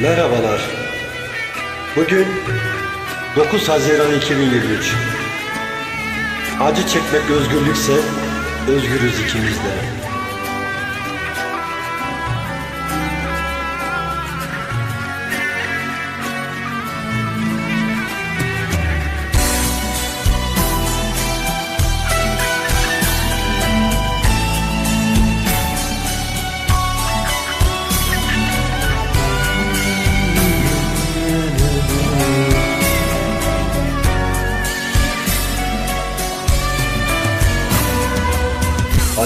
Merhabalar. Bugün 9 Haziran 2023. Acı çekmek özgürlükse özgürüz ikimiz de.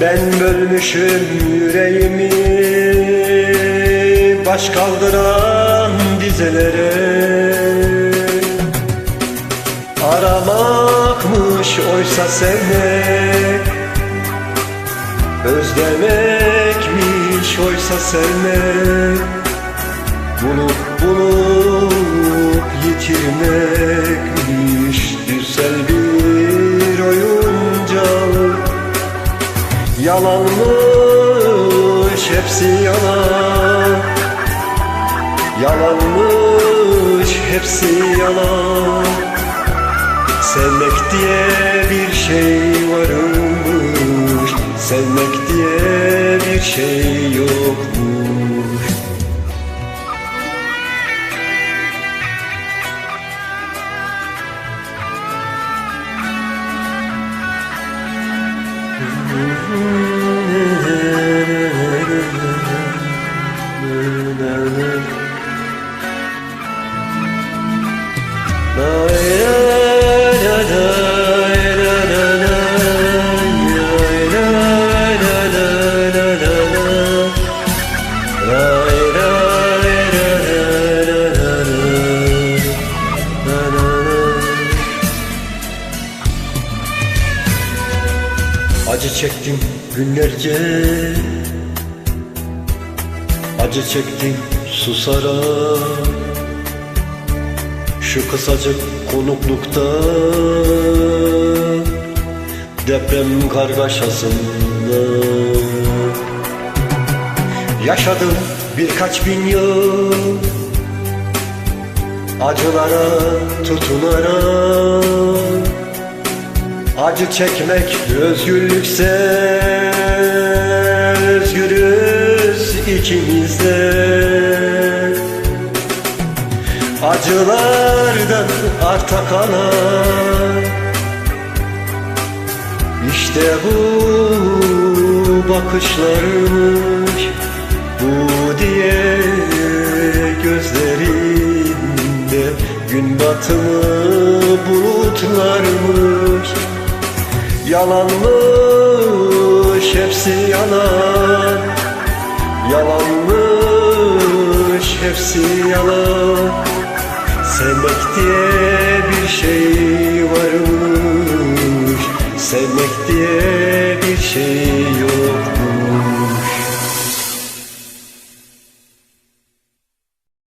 ben bölmüşüm yüreğimi Baş kaldıran dizelere Aramakmış oysa sevmek Özlemekmiş oysa sevmek. Bulup bulup yitirmekmiş Yalanmış hepsi yalan. Yalanmış hepsi yalan. Sevmek diye bir şey varmış. Sevmek diye bir şey yokmuş Thank you. Acı çektim günlerce Acı çektim susarak Şu kısacık konuklukta. Deprem kargaşasında. Yaşadım birkaç bin yıl. Acılara tutunarak Acı çekmek özgürlükse Özgürüz ikimiz de. Acılardan arta kalan. İşte bu bakışlarmış Bu diye gözlerinde Yalanmış hepsi yalan. Yalanmış hepsi yalan. Sevmek diye bir şey varmış. Sevmek diye bir şey